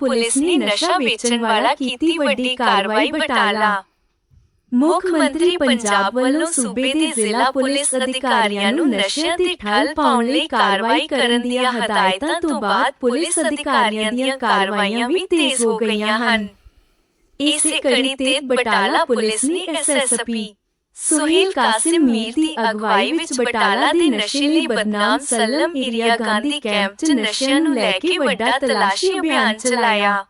Police ਨੇ ਨਸ਼ਾ ਵੇਚਣ ਵਾਲਾ ਕੀਤੀ ਵੱਡੀ ਕਾਰਵਾਈ ਬਟਾਲਾ ਮੁੱਖ ਮੰਤਰੀ ਪੰਜਾਬ ਵੱਲੋਂ ਸੂਬੇ ਦੇ ਜ਼ਿਲ੍ਹਾ ਪੁਲਿਸ ਅਧਿਕਾਰੀਆਂ ਨੂੰ ਨਸ਼ਿਆਂ ਤੇ ਠੱਲ ਪਾਉਣ ਲਈ ਕਾਰਵਾਈ ਕਰਨ ਦੀਆਂ ਹਦਾਇਤਾਂ ਤੋਂ ਬਾਅਦ ਪੁਲਿਸ ਅਧਿਕਾਰੀਆਂ ਦੀਆਂ ਕਾਰਵਾਈਆਂ ਵੀ ਤੇਜ਼ ਹੋ ਗਈਆਂ ਹਨ ਇਸੇ ਕੜੀ ਤੇ ਬਟਾਲਾ ਪੁਲਿਸ ਨੇ ਐਸਐਸਪੀ ਸੁਹੇਲ ਕਾਸਿਮ ਮੀਰ ਦੀ ਅਗਵਾਈ ਵਿੱਚ ਬਟਾਲਾ ਦੇ ਨਸ਼ੇ ਲਈ ਬਦਨਾਮ ਸਲਮ ਏਰੀਆ ਗਾਂਧੀ ਕੈਂਪ 'ਚ ਨਸ਼ਿਆਂ ਨੂੰ ਲੈ ਕੇ ਵੱਡਾ ਤਲਾਸ਼ੀ ਅਭਿਆਨ ਚਲਾਇਆ।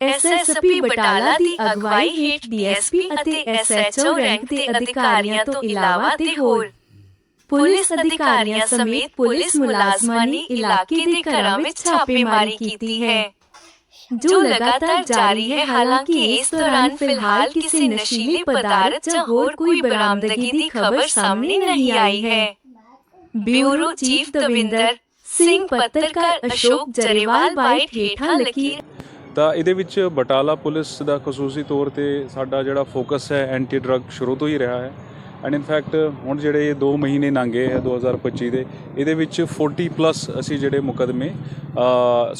ਐਸਐਸਪੀ ਬਟਾਲਾ ਦੀ ਅਗਵਾਈ ਹੇਠ ਡੀਐਸਪੀ ਅਤੇ ਐਸਐਚਓ ਰੈਂਕ ਦੇ ਅਧਿਕਾਰੀਆਂ ਤੋਂ ਇਲਾਵਾ ਤੇ ਹੋਰ। ਪੁਲਿਸ ਅਧਿਕਾਰੀਆਂ ਸਮੇਤ ਪੁਲਿਸ ਮੁਲਾਜ਼ਮਾਂ ਨੇ ਇਲਾਕੇ ਦੇ ਘਰਾਂ ਵਿੱਚ ਛਾਪੇਮਾਰੀ ਕੀਤੀ ਹੈ। ਜੋ ਲਗਾਤਾਰ ਜਾਰੀ ਹੈ ਹਾਲਾਂਕਿ ਇਸ ਦੌਰਾਨ ਫਿਲਹਾਲ ਕਿਸੇ ਨਸ਼ੀਲੇ ਪਦਾਰਥ ਜਾਂ ਹੋਰ ਕੋਈ ਬਰਾਮਦਗੀ ਦੀ ਖਬਰ ਸਾਹਮਣੇ ਨਹੀਂ ਆਈ ਹੈ ਬਿਊਰੋ ਚੀਫ ਦਵਿੰਦਰ ਸਿੰਘ ਪੱਤਰਕਾਰ ਅਸ਼ੋਕ ਜਰੇਵਾਲ ਬਾਈਟ ਹੇਠਾਂ ਲਕੀਰ ਤਾਂ ਇਹਦੇ ਵਿੱਚ ਬਟਾਲਾ ਪੁਲਿਸ ਦਾ ਖਸੂਸੀ ਤੌਰ ਤੇ ਸਾਡਾ ਜਿਹੜਾ ਫੋਕਸ ਹੈ ਐਂਟੀ ਡਰੱਗ ਸ਼ੁਰੂ ਤੋਂ ਹੀ ਰਿਹਾ ਹੈ। ਐਂਡ ਇਨ ਫੈਕਟ ਹੁਣ ਜਿਹੜੇ 2 ਮਹੀਨੇ ਲੰਘੇ ਹੈ 2025 ਦੇ ਇਹਦੇ ਵਿੱਚ 40 ਪਲੱਸ ਅਸੀਂ ਜਿਹੜੇ ਮੁਕਦਮੇ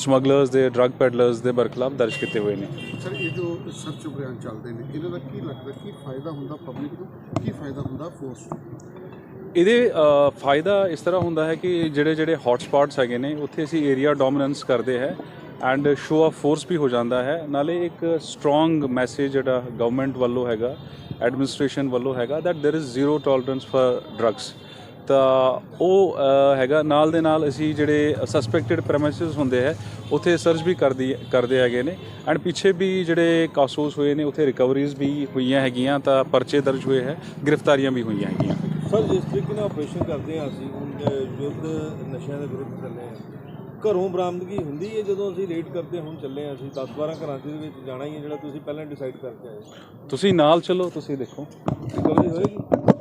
ਸਮਗਲਰਸ ਦੇ ਡਰੱਗ ਪੈਡਲਰਸ ਦੇ ਬਰਖਲਾਫ ਦਰਜ ਕੀਤੇ ਹੋਏ ਨੇ। ਸਰ ਇਹ ਜੋ ਸਰਚ ਅਭਿਆਨ ਚੱਲਦੇ ਨੇ ਇਹਨਾਂ ਦਾ ਕੀ ਲੱਗਦਾ ਕੀ ਫਾਇਦਾ ਹੁੰਦਾ ਪਬਲਿਕ ਨੂੰ ਕੀ ਫਾਇਦਾ ਹੁੰਦਾ ਫੋਰਸ ਨੂੰ? ਇਹਦੇ ਫਾਇਦਾ ਇਸ ਤਰ੍ਹਾਂ ਹੁੰਦਾ ਹੈ ਕਿ ਜਿਹੜੇ ਜਿਹੜੇ ਹੌਟ ਸਪੌਟਸ ਹੈਗੇ ਨੇ ਉੱਥੇ ਅਸੀਂ ਏਰੀਆ ਡੋਮੀਨੈਂਸ ਕਰਦੇ ਹੈ। ਐਂਡ ਸ਼ੋ ਆਫ ਫੋਰਸ ਵੀ ਹੋ ਜਾਂਦਾ ਹੈ। ਨਾਲੇ ਇੱਕ ਸਟਰੋਂਗ ਮੈਸੇਜ ਜਿਹੜਾ ਗਵਰਨਮੈਂਟ ਵੱਲੋਂ ਹੈਗਾ ਐਡਮਿਨਿਸਟ੍ਰੇਸ਼ਨ ਵੱਲੋਂ ਹੈਗਾ that there is zero tolerance for drugs ਤਾਂ ਉਹ ਹੈਗਾ, ਨਾਲ ਦੇ ਨਾਲ ਅਸੀਂ ਜਿਹੜੇ ਸਸਪੈਕਟਡ ਪ੍ਰੈਮਿਸਿਸ ਹੁੰਦੇ ਹੈ, ਉੱਥੇ ਸਰਚ ਵੀ ਕਰਦੀ, ਕਰਦੇ ਹੈਗੇ ਨੇ। ਐਂਡ ਪਿੱਛੇ ਵੀ ਜਿਹੜੇ ਕਾਸੂਸ ਹੋਏ ਨੇ, ਉੱਥੇ ਰਿਕਵਰੀਜ਼ ਵੀ ਹੋਈਆਂ ਹੈਗੀਆਂ, ਤਾਂ ਪਰਚੇ ਦਰਜ ਹੋਏ ਹੈ, ਗ੍ਰਿਫਤਾਰੀਆਂ ਵੀ ਹੋਈਆਂ ਹੈਗੀਆਂ। ਸਰ, ਜਿਸ ਤਰੀਕੇ ਨਾਲ ਆਪਰੇਸ਼ਨ ਕਰਦੇ ਆ ਅਸੀਂ, ਹੁਣ ਯੁੱਧ ਨਸ਼ਿਆਂ ਦੇ ਵਿਰੁੱਧ ਚੱਲੇ ਆ ਘਰੋਂ ਬਰਾਮਦਗੀ ਹੁੰਦੀ ਹੈ ਜਦੋਂ ਅਸੀਂ ਰੇਡ ਕਰਦੇ ਹੁਣ ਚੱਲੇ ਹਾਂ ਅਸੀਂ 10 12 ਘਰਾਂ ਦੇ ਵਿੱਚ ਜਾਣਾ ਹੀ ਹੈ ਜਿਹੜਾ ਤੁਸੀਂ ਪਹਿਲਾਂ ਡਿਸਾਈਡ ਕਰਕੇ ਆਏ ਤੁਸੀਂ ਨਾਲ ਚਲੋ ਤੁਸੀਂ ਦੇਖੋ। ਰਿਕਵਰੀ ਹੋਏਗੀ?